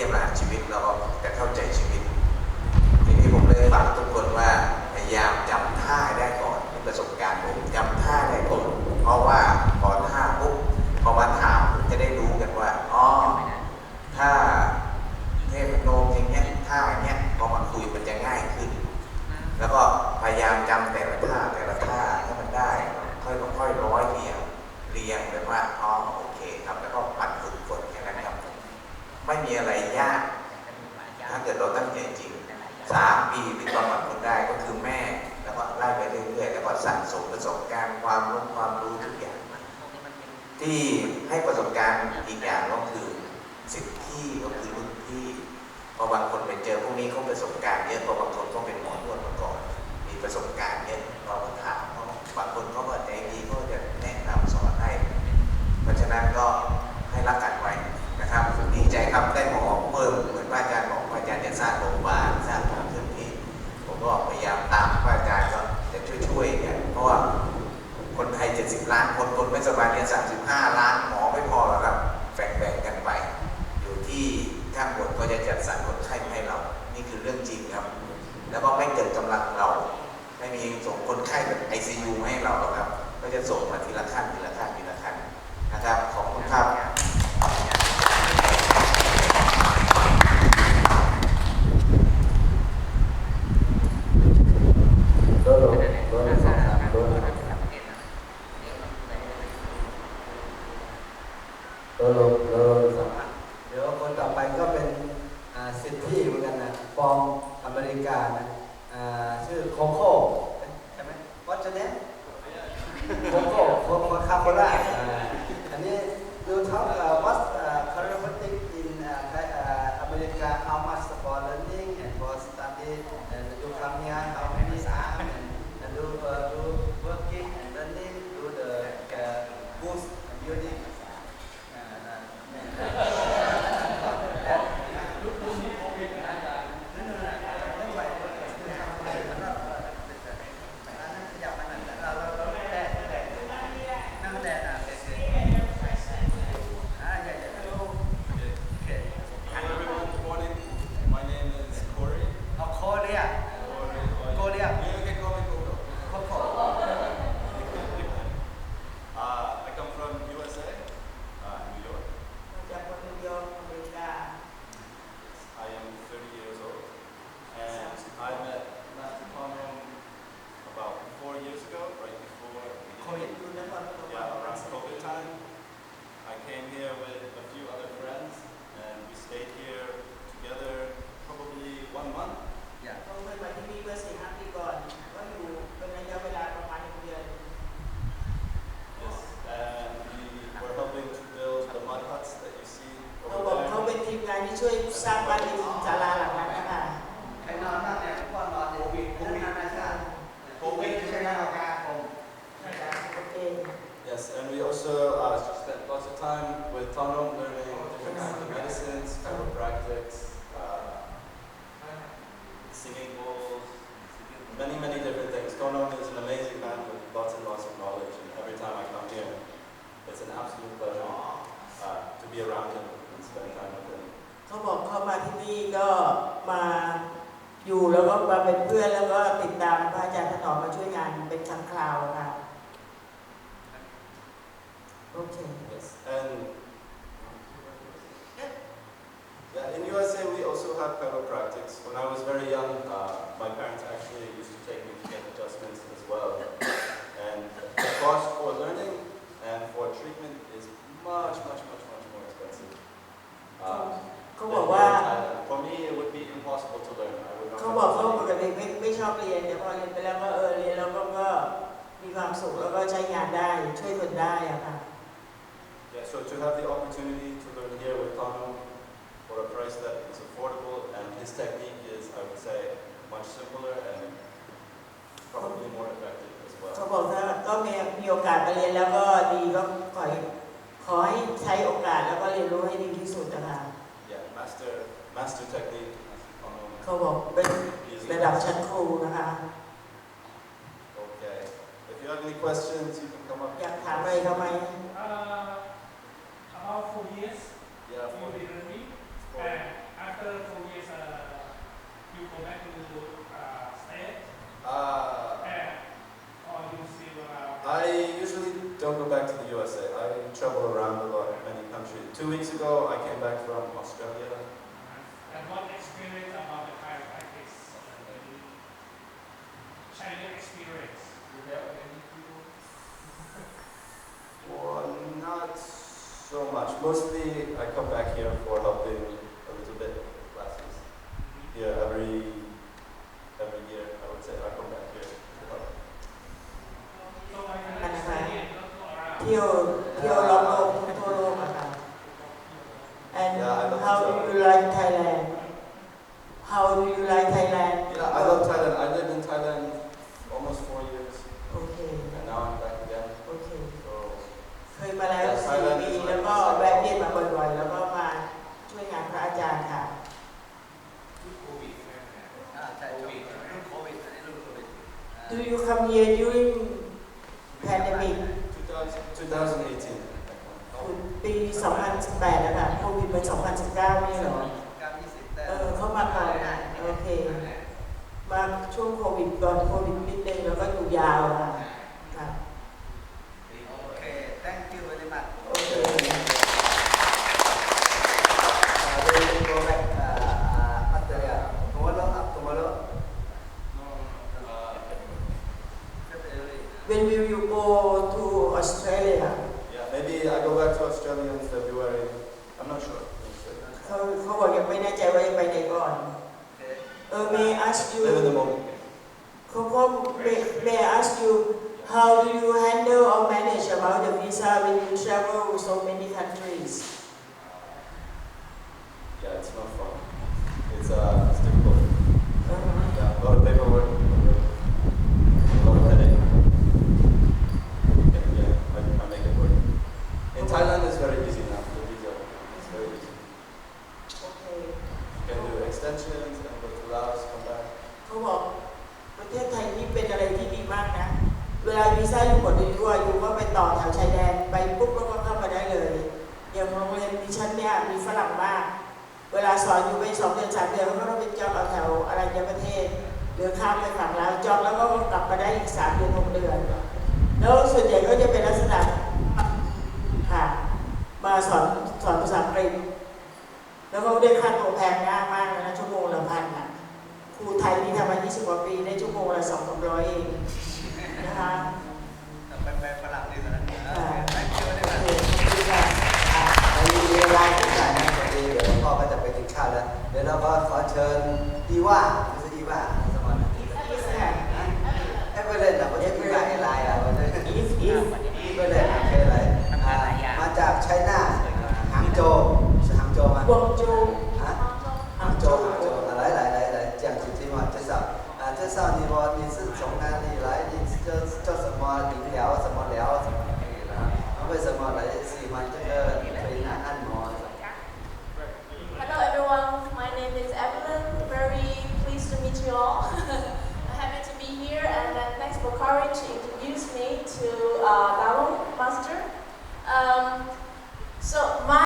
ที่มาชีวิตเราแต่เข้าใจชีวิตทีนี้ผมเลยฝากทุกคนว่าพยายาม สามปีติดต่อกับคนได้ก็คือแม่ แล้วก็ไล่ไปเรื่อยๆแล้วก็สั่งสมประสบการณ์ความรู้ความรู้ทุกอย่าง ที่ให้ประสบการณ์อีกอย่างก็คือสิทธิที่ก็คือรุ่นพี่พอบางคนไปเจอพวกนี้เขาประสบการณ์เยอะพอบางคนก็เป็นหมอนวดมาก่อนมีประสบการณ์เยอะเราก็ถามเขาบางคนเขาก็ใจดีเขาก็จะแนะนำสอนให้เพราะฉะนั้นก็ 70 ล้านคนคนไม่สบายเนี่ย35 ล้านหมอไม่พอแล้วครับแบ่งๆกันไป อยู่ที่ข้างบนก็จะจัดสรรคนไข้ให้เรา นี่คือเรื่องจริงครับ แล้วก็ไม่เกิดกำลังเรา ไม่มีส่งคนไข้แบบไอซียูมาให้เราหรอกครับ ก็จะส่งมาทีละขั้นทีละขั้นทีละขั้นนะครับขอบคุณครับ โดนโดนโดนสองสามโดนโดน โดนโดนสองเดี๋ยวคนต่อไปก็เป็นอ่าสิทธิเหมือนกันนะฟอร์มอเมริกานะอ่าชื่อโคโค่ใช่ไหมวัชเนโคโค่โคโค่คาโคล่าอันนี้ you talk uh, what's uh, time with Tono learning different kinds of medicines, chiropractics, uh, singing bowls, many, many different things. Tono is an amazing we also have chiropractics. When I was very young, uh, my parents actually used to take me to get adjustments as well. And the cost for learning and for treatment is much, much, much, much more expensive. Um, เขา than บอก here ว่า in Thailand. For me, it would be impossible to learn. I would not เขาบอก have เขา the ป money. กติไม่ไม่ชอบเรียนแต่พอเรียนไปแล้วก็เออเรียนแล้วก็ก็มีความสุขแล้วก็ใช้งานได้ช่วยคนได้อะค่ะ Yeah, so to have the opportunity to learn here with Tano เขาบอกเป็น Tano is ระดับชั้นครูนะคะ Okay. If you have any questions, you can come up. อยากถามอะไรเขาไหม Uh, about four years, Yeah. you for- will learning, for- and after four years, uh, you go back to China experience? You met many people? well, not so much. Mostly, I come back here for helping a little bit with classes. Yeah, every every year, I would say I come back here to help. and how do you like Thailand how do you like Thailand yeah I love Thailand I live มาแล้วสี่ปีแล้วก็แวะเวียนมาบ่อยๆแล้วก็มาช่วยงานพระอาจารย์ค่ะอ่าใช่ช่วงรุ่นโควิดอันนี้รุ่นโควิดอ่า Do you come here during pandemic 2000, 2018. ปี2018นะคะโควิดเป็น2019นี่เหรอการมีสิทธิ์แต่เออเข้ามาก่อนโอเค มาช่วงโควิดก่อนโควิดนิดนึงแล้วก็อยู่ยาวค่ะค่ะ เขาเขาบอกยังไม่แน่ใจว่าจะไปไหนก่อน okay เออ may I ask you Live in the moment. Coco, may, may I ask you, how do you handle or manage about the visa when you travel so many countries? สอนอยู่ไปสองเดือนสามเดือนเขาก็ต้องไปจองเอาแถวอะไรในประเทศ หรือข้ามไปฝั่งลาวจองแล้วก็กลับมาได้อีกสามเดือนหกเดือน แล้วส่วนใหญ่ก็จะเป็นลักษณะค่ะมาสอนสอนภาษาอังกฤษแล้วก็ได้ค่าตัวแพงมากมากนะชั่วโมงละพันอะครูไทยนี่ทำมา 20 กว่าปีได้ชั่วโมงละสองร้อยเองนะคะ